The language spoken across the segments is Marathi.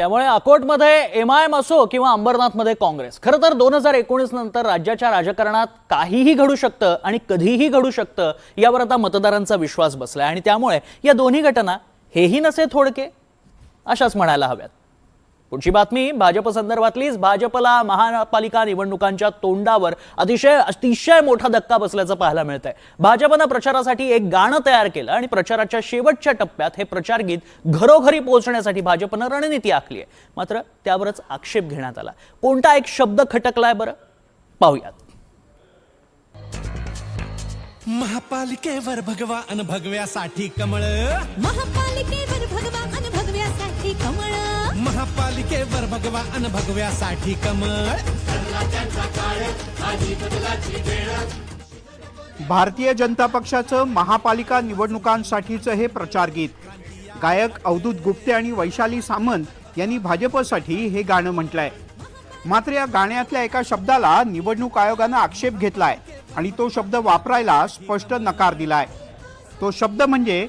त्यामुळे अकोटमध्ये एम आय एम असो किंवा अंबरनाथमध्ये काँग्रेस खरं तर दोन हजार एकोणीस नंतर राज्याच्या राजकारणात काहीही घडू शकतं आणि कधीही घडू शकतं यावर आता मतदारांचा विश्वास बसलाय. आणि त्यामुळे या दोन्ही घटना हेही नसे थोडके अशाच म्हणायला हव्यात. पुढची बातमी भाजप संदर्भातलीच. भाजपला महापालिका निवडणुकांच्या तोंडावर अतिशय अतिशय मोठा धक्का बसल्याचं पाहायला मिळत आहे भाजपनं प्रचारासाठी एक गाणं तयार केलं आणि प्रचाराच्या शेवटच्या टप्प्यात हे प्रचार गीत घरोघरी पोहोचण्यासाठी भाजपनं रणनीती आखली आहे. मात्र त्यावरच आक्षेप घेण्यात आला. कोणता एक शब्द खटकलाय बरं? पाहूयात. महापालिकेवर भगवा अन भगव्यासाठी कमळ. महापालिकेवर भगवान भगव्यासाठी कमळ. महापालिकेवर भगवा अन भगव्यासाठी कमळ. भारतीय जनता पक्षाचं महापालिका निवडणुकांसाठीचं हे प्रचार गीत गायक अवधूत गुप्ते आणि वैशाली सामंत यांनी भाजपसाठी हे गाणं म्हटलंय. मात्र या गाण्यातल्या एका शब्दाला निवडणूक आयोगानं आक्षेप घेतलाय. आणि तो शब्द वापरायला स्पष्ट नकार दिलाय. तो शब्द म्हणजे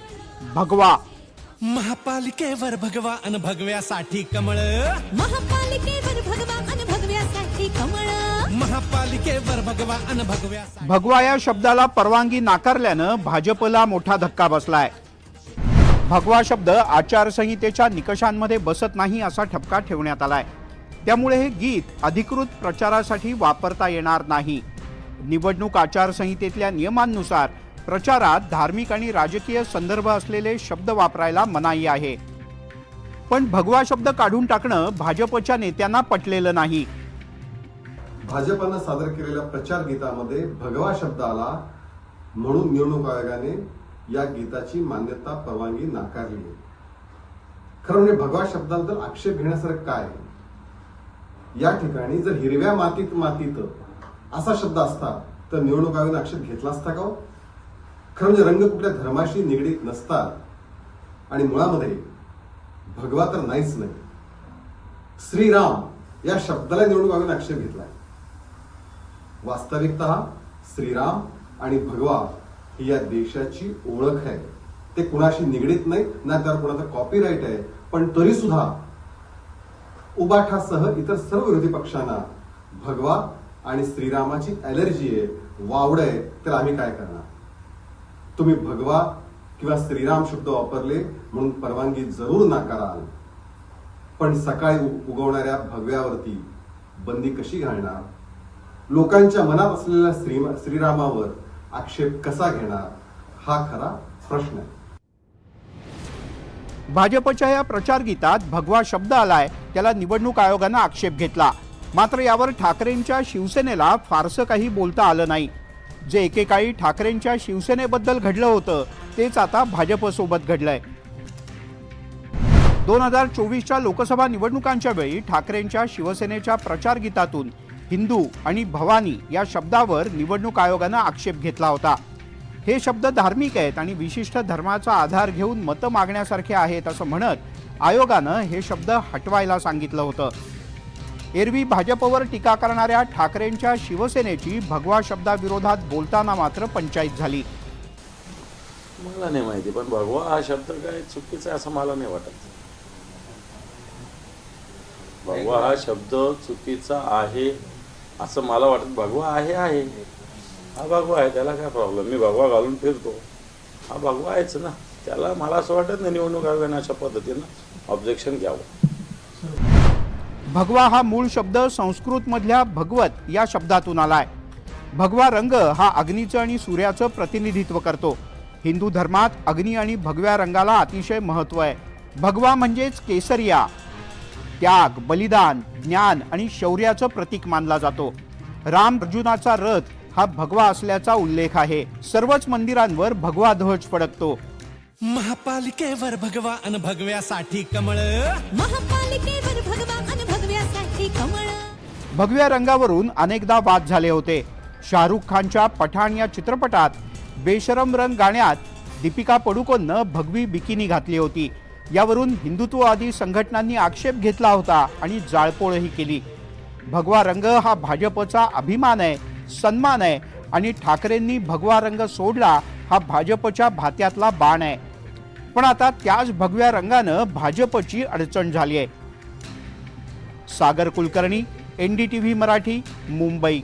भगवा. महापालिकेवर भगवा अन भगव्यासाठी कमळ. महापालिकेवर भगवान भगव्यासाठी कमळ. महापालिकेवर भगवा अन भगव्यासाठी भगवा या शब्दाला परवानगी नाकारल्यानं भाजपला मोठा धक्का बसलाय. भगवा शब्द आचारसंहितेच्या निकषांमध्ये बसत नाही असा ठपका ठेवण्यात आलाय. त्यामुळे हे गीत अधिकृत प्रचारासाठी वापरता येणार नाही. निवडणूक आचारसंहितेतल्या नियमांनुसार प्रचारात धार्मिक आणि राजकीय संदर्भ असलेले शब्द वापरायला मनाई आहे. पण भगवा शब्द काढून टाकणं भाजपच्या नेत्यांना पटलेलं नाही. भाजपानं सादर केलेल्या प्रचार गीतामध्ये भगवा शब्द आला म्हणून निवडणूक आयोगाने या गीताची मान्यता परवानगी नाकारली आहे. खरं म्हणजे भगवा शब्दाबद्दल आक्षेप घेण्यासारखं काय या ठिकाणी जर हिरव्या मातीत मातीत असा शब्द असता तर निवडणूक आयोगाने आक्षेप घेतला असता का हो? खरं म्हणजे रंग कुठल्या धर्माशी निगडीत नसतात आणि मुळामध्ये भगवा तर नाहीच नाही. श्रीराम या शब्दाला निवडणूक आयोगाने आक्षेप घेतलाय. वास्तविकत श्रीराम आणि भगवा ही या देशाची ओळख आहे. ते कुणाशी निगडीत नाही ना त्यावर कुणाचं कॉपीराईट आहे. पण तरी सुद्धा उबाठासह इतर सर्व विरोधी पक्षांना भगवा आणि श्रीरामाची अलर्जी आहे वावड आहे तर आम्ही काय करणार? तुम्ही भगवा किंवा श्रीराम शब्द वापरले म्हणून परवानगी जरूर नाकाराल. पण सकाळी उगवणाऱ्या भगव्यावरती बंदी कशी घालणार? लोकांच्या मनात असलेल्या श्री श्रीरामावर आक्षेप कसा घेणार? हा खरा प्रश्न आहे. भाजपच्या या प्रचार गीतात भगवा शब्द आलाय त्याला निवडणूक आयोगानं आक्षेप घेतला. मात्र यावर ठाकरेंच्या शिवसेनेला फारसं काही बोलता आलं नाही. जे एकेकाळी ठाकरेंच्या शिवसेनेबद्दल घडलं होतं तेच आता भाजपसोबत घडलंय. दोन हजार चोवीसच्या लोकसभा निवडणुकांच्या वेळी ठाकरेंच्या शिवसेनेच्या प्रचार गीतातून हिंदू आणि भवानी या शब्दावर निवडणूक आयोगानं आक्षेप घेतला होता. हे शब्द धार्मिक आहेत आणि विशिष्ट धर्माचा आधार घेऊन मतं मागण्यासारखे आहेत असं म्हणत आयोगानं हे शब्द हटवायला सांगितलं होतं. एरवी भाजपवर टीका करणाऱ्या ठाकरेंच्या शिवसेनेची भगवा शब्दाविरोधात बोलताना मात्र पंचायत झाली. मला नाही माहिती पण भगवा हा शब्द काय चुकीचा आहे असं मला नाही वाटत. भगवा हा शब्द चुकीचा आहे असं मला वाटत भगवा आहे आहे. हा भगवा आहे त्याला काय प्रॉब्लेम मी भगवा घालून फिरतो. हा भगवा आहेच ना. त्याला मला असं वाटत नाही निवडणूक आयोगाने अशा पद्धतीनं ऑब्जेक्शन घ्यावं. भगवा हा मूळ शब्द संस्कृत मधल्या भगवत या शब्दातून आलाय. भगवा रंग हा अग्नीचं आणि सूर्याचं प्रतिनिधित्व करतो. हिंदू धर्मात अग्नी आणि भगव्या रंगाला अतिशय महत्त्व आहे. भगवा म्हणजेच केसरिया. त्याग बलिदान ज्ञान आणि शौर्याचं प्रतीक मानला जातो. राम अर्जुनाचा रथ हा भगवा असल्याचा उल्लेख आहे. सर्वच मंदिरांवर भगवा ध्वज फडकतो. महापालिकेवर भगवा अन भगव्यासाठी कमळ. महापालिकेवर कमळ भगव्या रंगावरून अनेकदा वाद झाले होते. शाहरुख खानच्या पठाण या चित्रपटात बेशरम रंग गाण्यात दीपिका पडुकोननं भगवी बिकिनी घातली होती. यावरून हिंदुत्ववादी संघटनांनी आक्षेप घेतला होता आणि जाळपोळही केली. भगवा रंग हा भाजपचा अभिमान आहे सन्मान आहे आणि ठाकरेंनी भगवा रंग सोडला हा भाजपच्या भात्यातला बाण आहे. पण आता त्याच भगव्या रंगानं भाजपची अडचण झाली आहे. Sagar Kulkarni N D T V Marathi Mumbai.